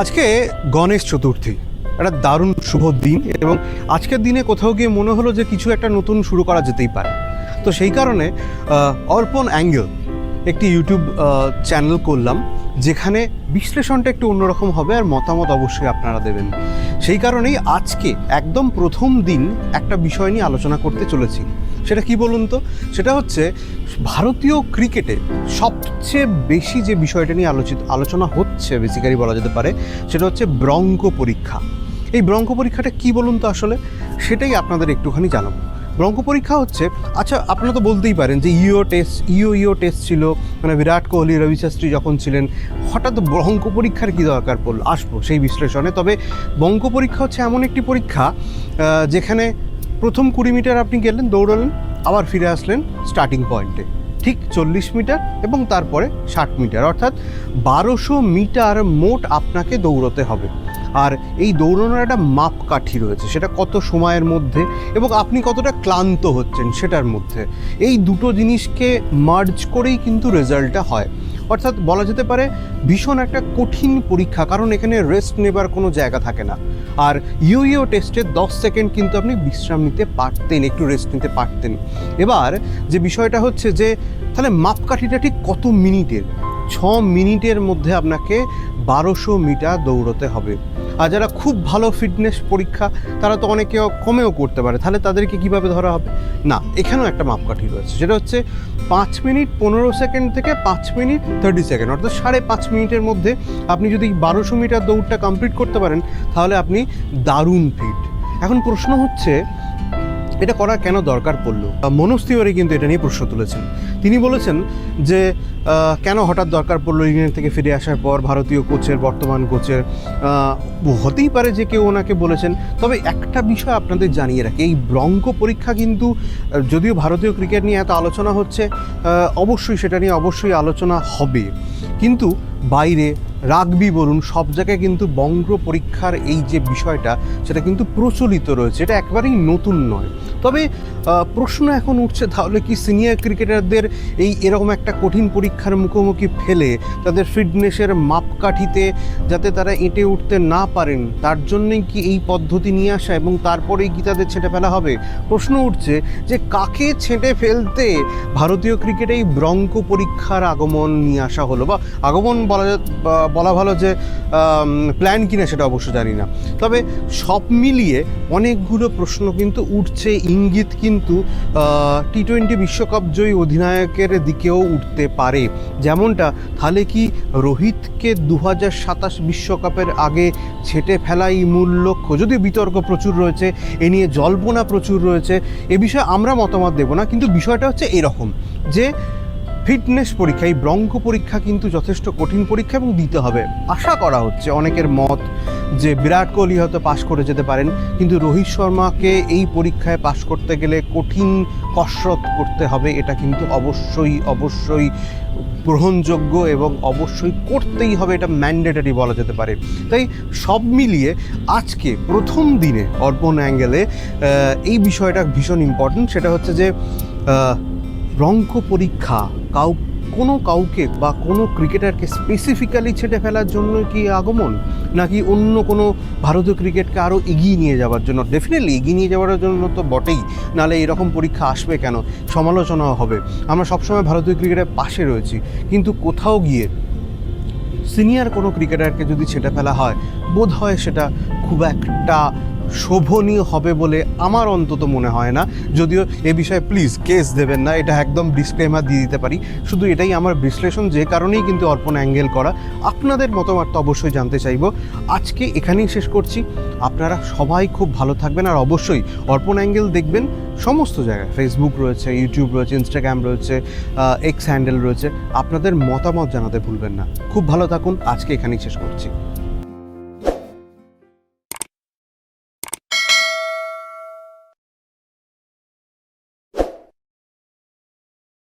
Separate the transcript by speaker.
Speaker 1: আজকে গণেশ চতুর্থী। একটা দারুণ শুভ দিন এবং আজকের দিনে কোথাও গিয়ে মনে হলো যে কিছু একটা নতুন শুরু করা যেতেই পারে। তো সেই কারণে অর্পণ অ্যাঙ্গেল একটি ইউটিউব চ্যানেল করলাম, যেখানে বিশ্লেষণটা একটু অন্যরকম হবে আর মতামত অবশ্যই আপনারা দেবেন। সেই কারণেই আজকে একদম প্রথম দিন একটা বিষয় নিয়ে আলোচনা করতে চলেছি। সেটা কি বলুন তো? সেটা হচ্ছে ভারতীয় ক্রিকেটে সবচেয়ে বেশি যে বিষয়টা নিয়ে আলোচিত, আলোচনা হচ্ছে বেসিক্যালি বলা যেতে পারে, সেটা হচ্ছে ব্রঙ্ক পরীক্ষা। এই ব্রঙ্ক পরীক্ষাটা কি বলুন তো আসলে? সেটাই আপনাদের একটুখানি জানাব। ব্রঙ্ক পরীক্ষা হচ্ছে আচ্ছা আপনারা তো বলতেই পারেন যে ইও টেস্ট, ইও ইও টেস্ট ছিল মানে বিরাট কোহলি, রবি শাস্ত্রী যখন ছিলেন, হঠাৎ ব্রঙ্ক পরীক্ষার কী দরকার পড়ল? আসব সেই বিশ্লেষণে। তবে বঙ্ক পরীক্ষা হচ্ছে এমন একটি পরীক্ষা যেখানে প্রথম কুড়ি মিটার আপনি গেলেন, দৌড়ালেন, আবার ফিরে আসলেন স্টার্টিং পয়েন্টে ঠিক চল্লিশ মিটার এবং তারপরে ষাট মিটার, অর্থাৎ বারোশো মিটার মোট আপনাকে দৌড়তে হবে। আর এই দৌড়ানোর একটা মাপকাঠি রয়েছে, সেটা কত সময়ের মধ্যে এবং আপনি কতটা ক্লান্ত হচ্ছেন সেটার মধ্যে। এই দুটো জিনিসকে মার্জ করেই কিন্তু রেজাল্টটা হয়। অর্থাৎ বলা যেতে পারে ভীষণ একটা কঠিন পরীক্ষা, কারণ এখানে রেস্ট নেবার কোনো জায়গা থাকে না। আর ইউইও ইউ টেস্টে দশ সেকেন্ড কিন্তু আপনি বিশ্রাম নিতে পারতেন, একটু রেস্ট নিতে পারতেন। এবার যে বিষয়টা হচ্ছে যে, তাহলে মাপকাঠিটা ঠিক কত মিনিটের? ছ মিনিটের মধ্যে আপনাকে বারোশো মিটার দৌড়তে হবে। আর যারা খুব ভালো ফিটনেস পরীক্ষা, তারা তো অনেকে কমেও করতে পারে। তাহলে তাদেরকে কীভাবে ধরা হবে? না, এখানেও একটা মাপকাঠি রয়েছে। সেটা হচ্ছে পাঁচ মিনিট পনেরো সেকেন্ড থেকে পাঁচ মিনিট থার্টি সেকেন্ড, অর্থাৎ সাড়ে পাঁচ মিনিটের মধ্যে আপনি যদি বারোশো মিটার দৌড়টা কমপ্লিট করতে পারেন, তাহলে আপনি দারুণ ফিট এখন প্রশ্ন হচ্ছে এটা করা কেন দরকার পড়ল? মনোজ তিওয়ারি কিন্তু এটা নিয়ে প্রশ্ন তুলেছেন। তিনি বলেছেন যে কেন হঠাৎ দরকার পড়ল ইংল্যান্ড থেকে ফিরে আসার পর ভারতীয় কোচের, বর্তমান কোচের? হতেই পারে যে কেউ ওনাকে বলেছেন। তবে একটা বিষয় আপনাদের জানিয়ে রাখি, এই ব্রঙ্ক পরীক্ষা কিন্তু যদিও ভারতীয় ক্রিকেট নিয়ে এত আলোচনা হচ্ছে অবশ্যই সেটা নিয়ে অবশ্যই আলোচনা হবে। কিন্তু বাইরে রাগবি বলুন, সব জায়গায় কিন্তু বঙ্গ পরীক্ষার এই যে বিষয়টা, সেটা কিন্তু প্রচলিত রয়েছে। এটা একবারেই নতুন নয়। তবে প্রশ্ন এখন উঠছে, তাহলে কি সিনিয়র ক্রিকেটারদের এই এরকম একটা কঠিন পরীক্ষার মুখোমুখি ফেলে তাদের ফিটনেসের মাপকাঠিতে যাতে তারা এঁটে উঠতে না পারেন, তার জন্যই কি এই পদ্ধতি নিয়ে আসা এবং তারপরেই কি তাদের ছেঁটে ফেলা হবে? প্রশ্ন উঠছে যে, কাকে ছেঁটে ফেলতে ভারতীয় ক্রিকেটে এই ব্রঙ্ক পরীক্ষার আগমন নিয়ে আসা হলো? বা আগমন বলা বলা ভালো যে প্ল্যান কিনা সেটা অবশ্য জানি না। তবে সব মিলিয়ে অনেকগুলো প্রশ্ন কিন্তু উঠছে ইঙ্গিত কিন্তু টি টোয়েন্টি বিশ্বকাপ জয়ী অধিনায়কের দিকেও উঠতে পারে। যেমনটা, তাহলে কি রোহিতকে দু সাতাশ বিশ্বকাপের আগে ছেটে ফেলাই মূল লক্ষ্য? যদিও বিতর্ক প্রচুর রয়েছে, এ নিয়ে জল্পনা প্রচুর রয়েছে, এ বিষয়ে আমরা মতামত দেব না, কিন্তু বিষয়টা হচ্ছে এরকম যে, ফিটনেস পরীক্ষা, এই ব্রঙ্ক পরীক্ষা কিন্তু যথেষ্ট কঠিন পরীক্ষা এবং দিতে হবে। আশা করা হচ্ছে অনেকের মত যে বিরাট কোহলি হয়তো পাশ করে যেতে পারেন, কিন্তু রোহিত শর্মাকে এই পরীক্ষায় পাশ করতে গেলে কঠিন কসরত করতে হবে, এটা কিন্তু অবশ্যই অবশ্যই গ্রহণযোগ্য এবং অবশ্যই করতেই হবে, এটা ম্যান্ডেটারি বলা যেতে পারে। তাই সব মিলিয়ে আজকে প্রথম দিনে অর্পণ অ্যাঙ্গেলে এই বিষয়টা ভীষণ ইম্পর্ট্যান্ট সেটা হচ্ছে যে রঙ্ক পরীক্ষা কাউ কোনো কাউকে বা কোনো ক্রিকেটারকে স্পেসিফিক্যালি ছেটে ফেলার জন্য কি আগমন? নাকি অন্য কোনো ভারতীয় ক্রিকেটকে আরও এগিয়ে নিয়ে যাওয়ার জন্য? ডেফিনেটলি এগিয়ে নিয়ে যাওয়ার জন্য তো বটেই। নাহলে এরকম পরীক্ষা আসবে কেন? সমালোচনাও হবে। আমরা সবসময় ভারতীয় ক্রিকেটের পাশে রয়েছি। কিন্তু কোথাও গিয়ে সিনিয়র কোনো ক্রিকেটারকে যদি ছেটে ফেলা হয় বোধ হয় সেটা খুব একটা শোভনীয় হবে বলে আমার অন্তত মনে হয় না। যদিও এ বিষয়ে প্লিজ কেস দেবেন না, এটা একদম ডিসক্লেমার দিয়ে দিতে পারি। শুধু এটাই আমার বিশ্লেষণ, যে কারণেই কিন্তু অর্পণ অ্যাঙ্গেল করা। আপনাদের মতামত তো অবশ্যই জানতে চাইব। আজকে এখানেই শেষ করছি। আপনারা সবাই খুব ভালো থাকবেন আর অবশ্যই অর্পণ অ্যাঙ্গেল দেখবেন সমস্ত জায়গায়। ফেসবুক রয়েছে ইউটিউব রয়েছে ইনস্টাগ্রাম রয়েছে এক্স হ্যান্ডেল রয়েছে। আপনাদের মতামত জানাতে ভুলবেন না। খুব ভালো থাকুন। আজকে এখানেই শেষ করছি।